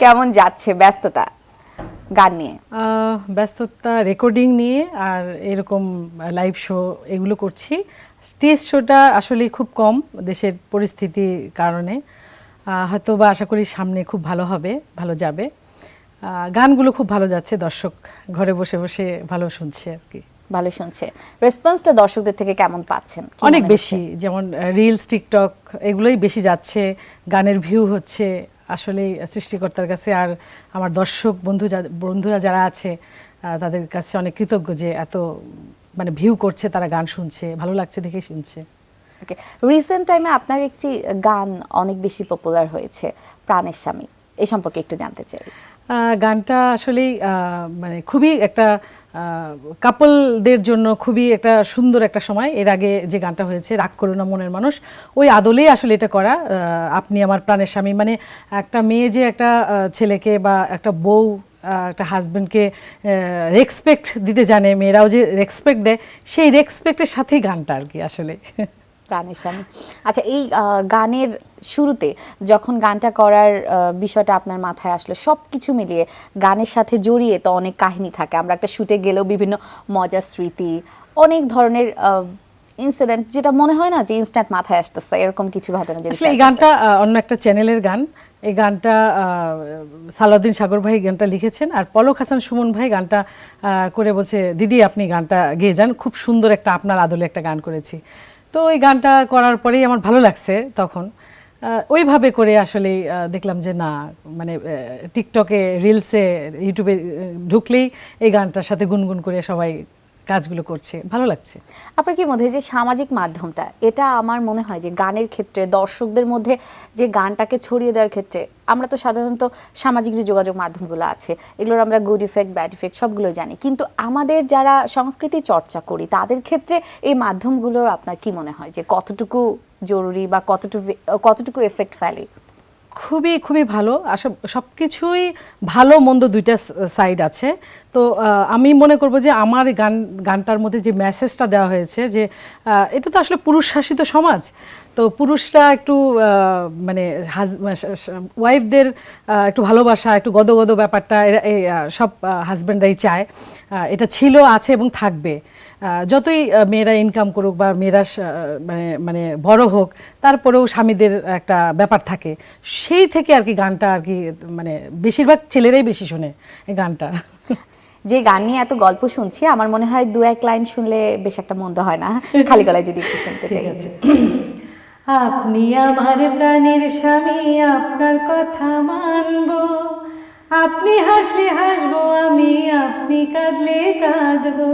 কেমন যাচ্ছে ব্যস্ততা? গান নিয়ে। ব্যস্ততা রেকর্ডিং নিয়ে আর এরকম লাইভ শো এগুলো করছি। স্টেজ শোটা আসলে খুব কম দেশের পরিস্থিতির কারণে। হয়তো বা আশা করি সামনে খুব ভালো হবে, ভালো যাবে। গানগুলো খুব ভালো যাচ্ছে, দর্শক ঘরে বসে বসে ভালো শুনছে আর কি। ভালো শুনছে। রেসপন্সটা দর্শকদের থেকে কেমন পাচ্ছেন? অনেক বেশি যেমন রিলস টিকটক এগুলোই বেশি যাচ্ছে গানের ভিউ হচ্ছে আসলে সৃষ্টিকর্তার কাছে। আর আমার দর্শক বন্ধু বন্ধুরা যারা আছে তাদের কাছে অনেক কৃতজ্ঞ যে এত মানে ভিউ করছে তারা গান শুনছে ভালো লাগছে দেখে শুনছে। ওকে রিসেন্ট টাইমে আপনার একটি গান অনেক বেশি পপুলার হয়েছে প্রাণের স্বামী। এই সম্পর্কে একটু জানতে চাই। আহ, গানটা আসলেই মানে খুবই একটা কাপলদের জন্য খুবই একটা সুন্দর একটা সময়। এর আগে যে গানটা হয়েছে, রাগ করো না মনের মানুষ ওই আদলেই আসলে এটা করা। আপনি আমার প্রাণের স্বামী। মানে একটা মেয়ে যে একটা ছেলেকে বা একটা বউ একটা হাজব্যান্ডকে রেসপেক্ট দিতে জানে, মেয়েরাও যে রেসপেক্ট দেয়, সেই রেসপেক্টের সাথেই গানটা আর কি আসলে। প্রাণের স্বামী আচ্ছা এই গানের শুরুতে যখন গানটা করার বিষয়টা আপনার মাথায় আসলো সব কিছু মিলিয়ে গানের সাথে জড়িয়ে তো অনেক কাহিনী থাকে। আমরা একটা শুটে গেলেও বিভিন্ন মজার স্মৃতি অনেক ধরনের ইনসিডেন্ট যেটা মনে হয় না যে ইনস্ট্যান্ট মাথায় আসতেছে এরকম কিছু ঘটনা আসলে এই গানটা অন্য একটা চ্যানেলের গান। এই গানটা আহ, সালাউদ্দিন সাগর ভাই গানটা লিখেছেন আর পলক হাসান সুমন ভাই গানটা আহ, করে বলছে দিদি আপনি গানটা গেয়ে যান। খুব সুন্দর একটা আপনার আদলে একটা গান করেছি। তো ওই গানটা করার পরেই আমার ভালো লাগছে তখন। ওইভাবে করে আসলে দেখলাম যে না মানে টিকটকে রিলসে ইউটিউবে ঢুকলেই এই গানটার সাথে গুনগুন করে সবাই কাজগুলো করছে। ভালো লাগছে। আপনার কি মনে হয় যে সামাজিক মাধ্যমটা, এটা আমার মনে হয় যে গানের ক্ষেত্রে, দর্শকদের মধ্যে যে গানটাকে ছড়িয়ে দেওয়ার ক্ষেত্রে, আমরা তো সাধারণত সামাজিক যে যোগাযোগ মাধ্যমগুলো আছে, এগুলোর আমরা গুড ইফেক্ট ব্যাড ইফেক্ট সবগুলো জানি। কিন্তু আমাদের যারা সংস্কৃতি চর্চা করি, তাদের ক্ষেত্রে এই মাধ্যমগুলোর আপনার কি মনে হয় যে কতটুকু জরুরি বা কতটুকু কতটুকু এফেক্ট ফেলে? খুবই খুবই ভালো। সব কিছুই ভালো, মন্দ দুইটা সাইড আছে। তো আমি মনে করব যে আমার গান, গানটার মধ্যে যে মেসেজটা দেওয়া হয়েছে যে এটা তো আসলে পুরুষ শাসিত সমাজ। তো পুরুষরা একটু মানে ওয়াইফদের একটু ভালোবাসা, একটু গদগদ ব্যাপারটা সব হাজব্যান্ডরাই চায়। এটা ছিল, আছে এবং থাকবে। যতই মেয়েরা ইনকাম করুক বা মেয়েরা মানে মানে বড় হোক তারপরেও স্বামীদের একটা ব্যাপার থাকে। সেই থেকে আর কি গানটা আর কি মানে বেশিরভাগ ছেলেরাই বেশি শোনে এই গানটা। যে গান নিয়ে এত গল্প শুনছি আমার মনে হয় দু এক লাইন শুনলে বেশ একটা মন্দ হয় না? খালি গলায় যদি একটু শুনতে চাই। ঠিক আছে। আপনি আমার প্রাণের স্বামী আপনার কথা মানব। আপনি হাসলে হাসবো আমি আপনি কাঁদলে কাঁদবো।